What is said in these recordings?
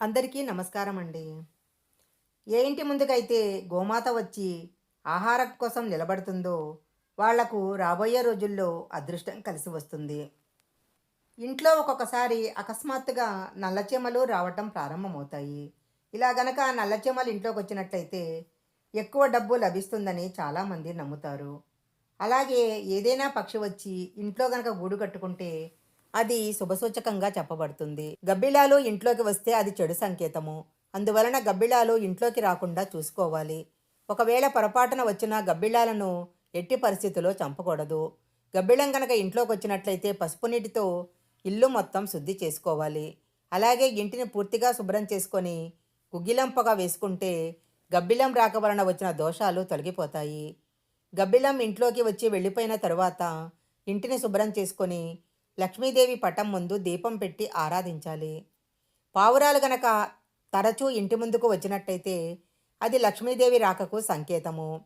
అందరికీ నమస్కారం అండి ఏ ఇంటి ముందుకైతే గోమాత వచ్చి ఆహారం కోసం నిలబడుతుందో వాళ్ళకు రాబోయే రోజుల్లో అదృష్టం కలిసి వస్తుంది. ఇంట్లో ఒక్కొక్కసారి అకస్మాత్తుగా నల్లచీమలు రావటం ప్రారంభమవుతాయి. ఇలా గనక నల్లచీమలు ఇంట్లోకి వచ్చినట్లయితే ఎక్కువ డబ్బు లభిస్తుందని చాలామంది నమ్ముతారు. అలాగే ఏదైనా పక్షి వచ్చి ఇంట్లో గనక గూడు కట్టుకుంటే అది శుభసూచకంగా చెప్పబడుతుంది. గబ్బిలాలు ఇంట్లోకి వస్తే అది చెడు సంకేతము. అందువలన గబ్బిలాలు ఇంట్లోకి రాకుండా చూసుకోవాలి. ఒకవేళ పొరపాటున వచ్చిన గబ్బిళాలను ఎట్టి పరిస్థితుల్లో చంపకూడదు. గబ్బిలం గనక ఇంట్లోకి వచ్చినట్లయితే పసుపు నీటితో ఇల్లు మొత్తం శుద్ధి చేసుకోవాలి. అలాగే ఇంటిని పూర్తిగా శుభ్రం చేసుకొని గుగ్గిలం పొగ వేసుకుంటే గబ్బిలం రాక వలన వచ్చిన దోషాలు తొలగిపోతాయి. గబ్బిలం ఇంట్లోకి వచ్చి వెళ్ళిపోయిన తరువాత ఇంటిని శుభ్రం చేసుకొని లక్ష్మీదేవి పటం ముందు దీపం పెట్టి ఆరాధించాలి. పావురాలు గనక తరచూ ఇంటి ముందుకు వచ్చినట్టయితే అది లక్ష్మీదేవి రాకకు సంకేతము.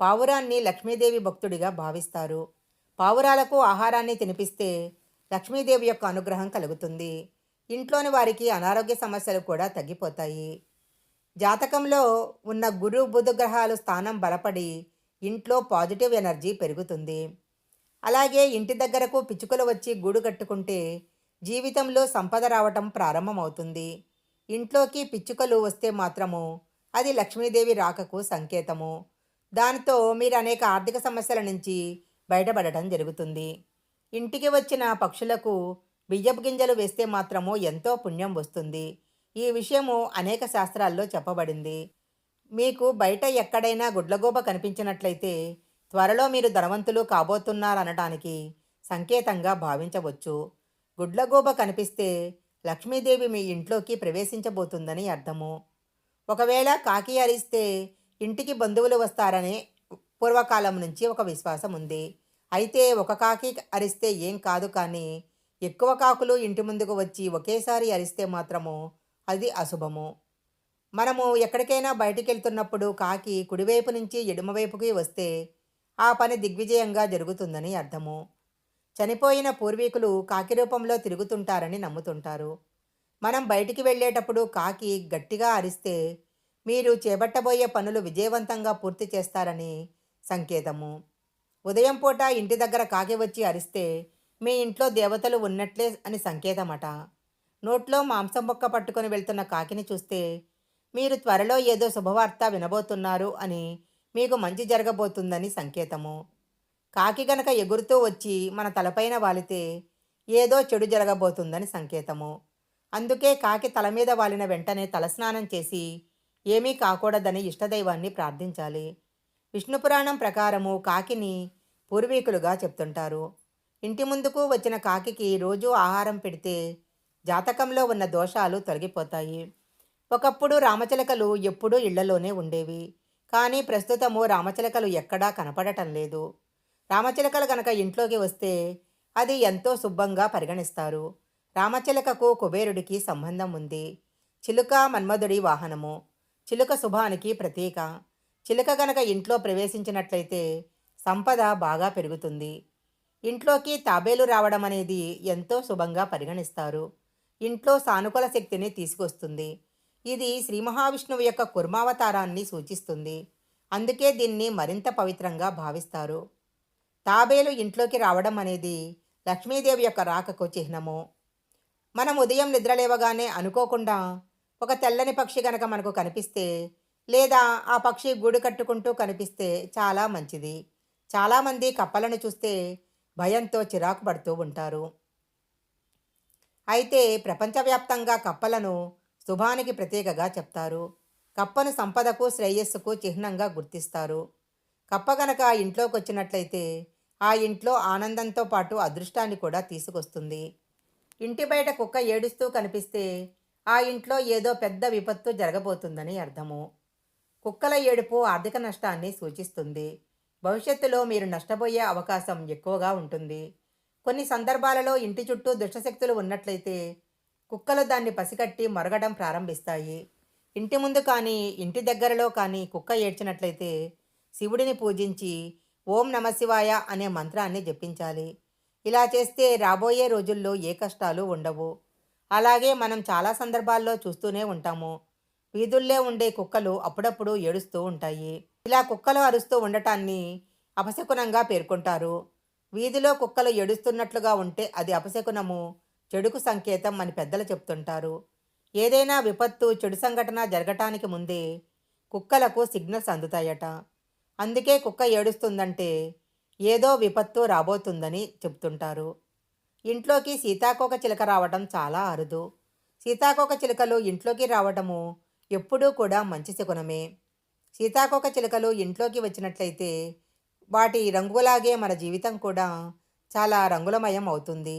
పావురాన్ని లక్ష్మీదేవి భక్తుడిగా భావిస్తారు. పావురాలకు ఆహారాన్ని తినిపిస్తే లక్ష్మీదేవి యొక్క అనుగ్రహం కలుగుతుంది. ఇంట్లోని వారికి అనారోగ్య సమస్యలు కూడా తగ్గిపోతాయి. జాతకంలో ఉన్న గురు బుధ గ్రహాలు స్థానం బలపడి ఇంట్లో పాజిటివ్ ఎనర్జీ పెరుగుతుంది. అలాగే ఇంటి దగ్గరకు పిచ్చుకలు వచ్చి గూడు కట్టుకుంటే జీవితంలో సంపద రావటం ప్రారంభమవుతుంది. ఇంట్లోకి పిచ్చుకలు వస్తే మాత్రము అది లక్ష్మీదేవి రాకకు సంకేతము. దానితో మీరు అనేక ఆర్థిక సమస్యల నుంచి బయటపడటం జరుగుతుంది. ఇంటికి వచ్చిన పక్షులకు బియ్యపు గింజలు వేస్తే మాత్రము ఎంతో పుణ్యం వస్తుంది. ఈ విషయము అనేక శాస్త్రాల్లో చెప్పబడింది. మీకు బయట ఎక్కడైనా గుడ్లగోబ కనిపించినట్లయితే త్వరలో మీరు ధనవంతులు కాబోతున్నారనటానికి సంకేతంగా భావించవచ్చు. గుడ్లగూబ కనిపిస్తే లక్ష్మీదేవి మీ ఇంట్లోకి ప్రవేశించబోతుందని అర్థము. ఒకవేళ కాకి అరిస్తే ఇంటికి బంధువులు వస్తారని పూర్వకాలం నుంచి ఒక విశ్వాసం ఉంది. అయితే ఒక కాకి అరిస్తే ఏం కాదు కానీ ఎక్కువ కాకులు ఇంటి ముందుకు వచ్చి ఒకేసారి అరిస్తే మాత్రము అది అశుభము. మనము ఎక్కడికైనా బయటికి వెళ్తున్నప్పుడు కాకి కుడివైపు నుంచి ఎడమవైపుకి వస్తే ఆ పని దిగ్విజయంగా జరుగుతుందని అర్థము. చనిపోయిన పూర్వీకులు కాకి రూపంలో తిరుగుతుంటారని నమ్ముతుంటారు. మనం బయటికి వెళ్ళేటప్పుడు కాకి గట్టిగా అరిస్తే మీరు చేపట్టబోయే పనులు విజయవంతంగా పూర్తి చేస్తారని సంకేతము. ఉదయం పూట ఇంటి దగ్గర కాకి వచ్చి అరిస్తే మీ ఇంట్లో దేవతలు ఉన్నట్లే అని సంకేతమట. నోట్లో మాంసం బొక్క పట్టుకొని వెళ్తున్న కాకిని చూస్తే మీరు త్వరలో ఏదో శుభవార్త వినబోతున్నారు అని మీకు మంచి జరగబోతుందని సంకేతము. కాకి గనక ఎగురుతూ వచ్చి మన తలపైన వాలితే ఏదో చెడు జరగబోతుందని సంకేతము. అందుకే కాకి తల మీద వాలిన వెంటనే తలస్నానం చేసి ఏమీ కాకూడదని ఇష్టదైవాన్ని ప్రార్థించాలి. విష్ణు పురాణం ప్రకారము కాకిని పూర్వీకులుగా చెప్తుంటారు. ఇంటి ముందుకు వచ్చిన కాకికి రోజూ ఆహారం పెడితే జాతకంలో ఉన్న దోషాలు తొలగిపోతాయి. ఒకప్పుడు రామచిలకలు ఎప్పుడూ ఇళ్ళలోనే ఉండేవి. కానీ ప్రస్తుతము రామచిలకలు ఎక్కడా కనపడటం లేదు. రామచిలకలు గనక ఇంట్లోకి వస్తే అది ఎంతో శుభ్రంగా పరిగణిస్తారు. రామచిలకకు కుబేరుడికి సంబంధం ఉంది. చిలుక మన్మధుడి వాహనము. చిలుక శుభానికి ప్రతీక. చిలుక గనక ఇంట్లో ప్రవేశించినట్లయితే సంపద బాగా పెరుగుతుంది. ఇంట్లోకి తాబేలు రావడం అనేది ఎంతో శుభంగా పరిగణిస్తారు. ఇంట్లో సానుకూల శక్తిని తీసుకొస్తుంది. ఇది శ్రీ మహావిష్ణువు యొక్క కుర్మావతారాన్ని సూచిస్తుంది. అందుకే దీన్ని మరింత పవిత్రంగా భావిస్తారు. తాబేలు ఇంట్లోకి రావడం అనేది లక్ష్మీదేవి యొక్క రాకకు చిహ్నము. మనం ఉదయం నిద్రలేవగానే అనుకోకుండా ఒక తెల్లని పక్షి కనుక మనకు కనిపిస్తే లేదా ఆ పక్షి గూడు కట్టుకుంటూ కనిపిస్తే చాలా మంచిది. చాలామంది కప్పలను చూస్తే భయంతో చిరాకు పడుతూ ఉంటారు. అయితే ప్రపంచవ్యాప్తంగా కప్పలను శుభానికి ప్రత్యేకగా చెప్తారు. కప్పను సంపదకు శ్రేయస్సుకు చిహ్నంగా గుర్తిస్తారు. కప్ప గనక ఇంట్లోకి వచ్చినట్లయితే ఆ ఇంట్లో ఆనందంతో పాటు అదృష్టాన్ని కూడా తీసుకొస్తుంది. ఇంటి బయట కుక్క ఏడుస్తూ కనిపిస్తే ఆ ఇంట్లో ఏదో పెద్ద విపత్తు జరగబోతుందని అర్థము. కుక్కల ఏడుపు ఆర్థిక నష్టాన్ని సూచిస్తుంది. భవిష్యత్తులో మీరు నష్టపోయే అవకాశం ఎక్కువగా ఉంటుంది. కొన్ని సందర్భాలలో ఇంటి చుట్టూ దుష్టశక్తులు ఉన్నట్లయితే కుక్కలు దాన్ని పసిగట్టి మరగడం ప్రారంభిస్తాయి. ఇంటి ముందు కానీ ఇంటి దగ్గరలో కానీ కుక్క ఏడ్చినట్లయితే శివుడిని పూజించి ఓం నమశివాయ అనే మంత్రాన్ని జపించాలి. ఇలా చేస్తే రాబోయే రోజుల్లో ఏ కష్టాలు ఉండవు. అలాగే మనం చాలా సందర్భాల్లో చూస్తూనే ఉంటాము. వీధుల్లో ఉండే కుక్కలు అప్పుడప్పుడు ఏడుస్తూ ఉంటాయి. ఇలా కుక్కలు అరుస్తూ ఉండటాన్ని అపశకునంగా పేర్కొంటారు. వీధిలో కుక్కలు ఏడుస్తున్నట్లుగా ఉంటే అది అపశకునము. చెడుకు సంకేతం అని పెద్దలు చెప్తుంటారు. ఏదైనా విపత్తు చెడు సంఘటన జరగటానికి ముందే కుక్కలకు సిగ్నల్స్ అందుతాయట. అందుకే కుక్క ఏడుస్తుందంటే ఏదో విపత్తు రాబోతుందని చెప్తుంటారు. ఇంట్లోకి సీతాకోక చిలక రావటం చాలా అరుదు. సీతాకోక చిలుకలు ఇంట్లోకి రావటము ఎప్పుడూ కూడా మంచి శకునమే. సీతాకోక చిలుకలు ఇంట్లోకి వచ్చినట్లయితే వాటి రంగులాగే మన జీవితం కూడా చాలా రంగులమయం అవుతుంది.